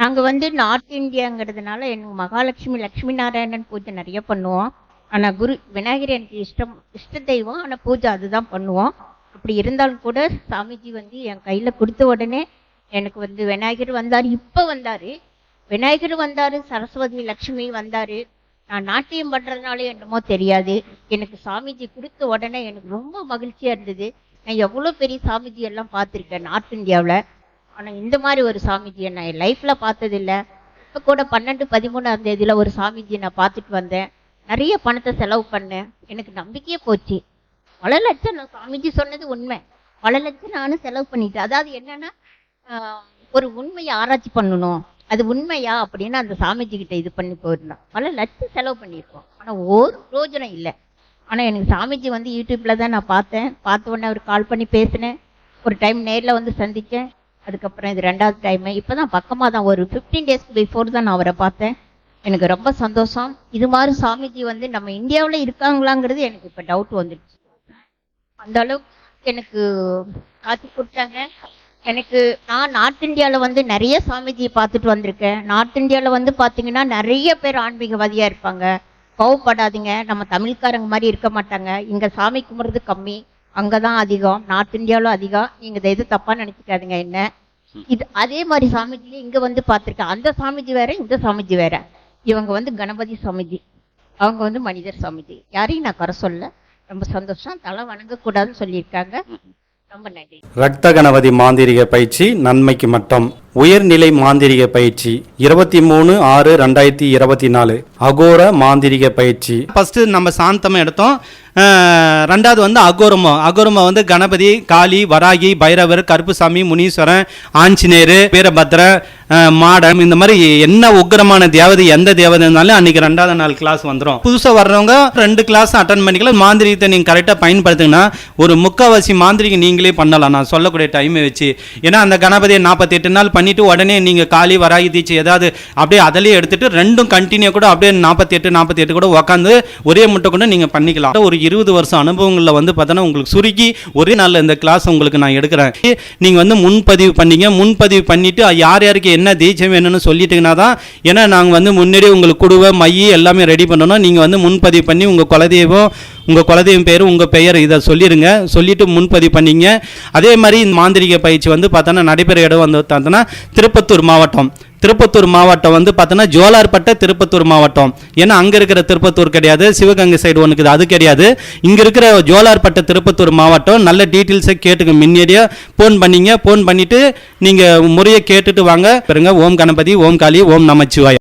நாங்கள் வந்து நார்த் இந்தியாங்கிறதுனால எனக்கு மகாலட்சுமி லக்ஷ்மி நாராயணன் பூஜை நிறைய பண்ணுவோம். ஆனால் குரு விநாயகர் எனக்கு இஷ்டம் இஷ்ட தெய்வம். ஆனால் பூஜை அதுதான் பண்ணுவோம். அப்படி இருந்தாலும் கூட சாமிஜி வந்து என் கையில் கொடுத்த உடனே எனக்கு வந்து விநாயகர் வந்தார் இப்போ வந்தார். விநாயகர் வந்தார் சரஸ்வதி லக்ஷ்மி வந்தார். நான் நாட்டியம் பண்ணுறதுனால என்னமோ தெரியாது. எனக்கு சாமிஜி கொடுத்த உடனே எனக்கு ரொம்ப மகிழ்ச்சியாக இருந்தது. நான் எவ்வளோ பெரிய சாமிஜி எல்லாம் பார்த்துருக்கேன் நார்த் இந்தியாவில். ஆனால் இந்த மாதிரி ஒரு சாமிஜியை நான் என் லைஃப்பில் பார்த்ததில்ல. இப்போ கூட பன்னெண்டு பதிமூணாம் தேதியில் ஒரு சாமிஜியை நான் பார்த்துட்டு வந்தேன். நிறைய பணத்தை செலவு பண்ணேன். எனக்கு நம்பிக்கையே போச்சு. பல லட்சம் நான் சாமிஜி சொன்னது உண்மை. பல லட்சம் நானும் செலவு பண்ணிட்டேன். அதாவது என்னன்னா ஒரு உண்மையை ஆராய்ச்சி பண்ணணும். அது உண்மையா அப்படின்னு அந்த சாமிஜி கிட்ட இது பண்ணி போயிருந்தோம் பல லட்சம் செலவு பண்ணியிருக்கோம். ஆனால் ஒரு பிரயோஜனம் இல்லை. ஆனால் எனக்கு சாமிஜி வந்து யூடியூப்பில் தான் நான் பார்த்தேன். பார்த்த உடனே அவர் கால் பண்ணி பேசினேன். ஒரு டைம் நேரில் வந்து சந்தித்தேன் அதுக்கப்புறம் இது ரெண்டாவது டைமு இப்போ தான் பக்கமாக தான் ஒரு ஃபிஃப்டீன் டேஸ்க்கு பிஃபோர் தான் நான் அவரை பார்த்தேன். எனக்கு ரொம்ப சந்தோஷம். இது மாதிரி சாமிஜி வந்து நம்ம இந்தியாவில் இருக்காங்களாங்கிறது எனக்கு இப்போ டவுட் வந்துடுச்சு. அந்த அளவுக்கு எனக்கு காத்து கொடுத்தாங்க. எனக்கு நான் நார்த் இந்தியாவில் வந்து நிறைய சாமிஜியை பார்த்துட்டு வந்திருக்கேன். நார்த் இந்தியாவில் வந்து பார்த்தீங்கன்னா நிறைய பேர் ஆன்மீகவாதியாக இருப்பாங்க. கோவப்படாதீங்க. நம்ம தமிழ்காரங்க மாதிரி இருக்க மாட்டாங்க. இங்கே சாமி கும்பிட்றது கம்மி. அங்கே தான் அதிகம். நார்த் இந்தியாவில் அதிகம். நீங்கள் இதை எதுவும் தப்பாக நினச்சிக்காதீங்க. என்ன? இது அதே மாதிரி சாமிஜி இங்கே வந்து பார்த்துருக்கேன் அந்த சாமிஜி வேற இந்த சாமிஜி வேற. இவங்க வந்து கணபதி சாமிஜி. அவங்க வந்து மனிதர் சாமிஜி. யாரையும் நான் குறை சொல்ல. ரொம்ப சந்தோஷம். தலை வணங்கக்கூடாதுன்னு சொல்லியிருக்காங்க. ரொம்ப நன்றி. ரத்த கணபதி மாந்திரிக பயிற்சி நன்மைக்கு மட்டம். உயர்நிலை மாந்திரிக பயிற்சி இருபத்தி மூணு ஆறு ரெண்டாயிரத்தி இருபத்தி நாலு. அகோர மாந்திரிக பயிற்சி. ஃபஸ்ட்டு நம்ம சாந்தம் எடுத்தோம். ரெண்டாவது வந்து அகோரமோ. அகோரமோ வந்து கணபதி காளி வராகி பைரவர் கருப்புசாமி முனீஸ்வரன் ஆஞ்சநேயர் வீரபத்ர மாடம் இந்த மாதிரி என்ன உக்கிரமான தேவதை எந்த தேவதை இருந்தாலும் அன்னைக்கு ரெண்டாவது நாள் கிளாஸ் வந்துடும் புதுசாக வர்றவங்க ரெண்டு கிளாஸ் அட்டன் பண்ணிக்கலாம். மாந்திரிகத்தை நீங்கள் கரெக்டாக பயன்படுத்துங்கன்னா ஒரு முக்கால்வாசி மாந்திரிகம் நீங்களே பண்ணலாம். நான் சொல்லக்கூடிய டைமை வச்சு. ஏன்னா அந்த கணபதியை நாற்பத்தி எட்டு நாள் பண்ணிட்டு உடனே நீங்கள் காலி வராகி தீச்சு ஏதாவது அப்படியே அதிலே எடுத்துட்டு ரெண்டும் கண்டினியூ கூட அப்படியே நாற்பத்தி எட்டு நாற்பத்தி எட்டு கூட உட்காந்து ஒரே முட்டை கூட நீங்கள் பண்ணிக்கலாம். ஒரு இருபது வருஷம் அனுபவங்களில் வந்து பார்த்தோன்னா உங்களுக்கு சுருக்கி ஒரே நாளில் இந்த கிளாஸ் உங்களுக்கு நான் எடுக்கிறேன். நீங்கள் வந்து முன்பதிவு பண்ணீங்க. முன்பதிவு பண்ணிவிட்டு யார் யாருக்கு என்ன தீட்சம் வேணும்னு சொல்லிட்டீங்கன்னா தான் ஏன்னா நாங்கள் வந்து முன்னாடி உங்களுக்கு குடுவை மைய எல்லாமே ரெடி பண்ணணும். நீங்கள் வந்து முன்பதிவு பண்ணி உங்கள் குலதெய்வம் உங்கள் குலதெய்வம் பேர் உங்கள் பெயர் இதை சொல்லிடுங்க சொல்லிட்டு முன்பதிவு பண்ணிங்க. அதே மாதிரி இந்த மாந்திரிக பயிற்சி வந்து பார்த்தோன்னா நடைபெற இடம் வந்து பார்த்தோன்னா திருப்பத்தூர் மாவட்டம். திருப்பத்தூர் மாவட்டம் வந்து பார்த்தோன்னா ஜோலார்பட்ட திருப்பத்தூர் மாவட்டம். ஏன்னா அங்கே இருக்கிற திருப்பத்தூர் கிடையாது. சிவகங்கை சைடு ஒன்றுக்கு அது கிடையாது. இங்கே இருக்கிற ஜோலார்பட்ட திருப்பத்தூர் மாவட்டம் நல்ல டீட்டெயில்ஸை கேட்டுங்க முன்னாடியே ஃபோன் பண்ணிங்க. ஃபோன் பண்ணிவிட்டு நீங்கள் முறையை கேட்டுட்டு வாங்க. பாருங்க ஓம் கணபதி ஓம் காளி ஓம் நமச்சிவாய்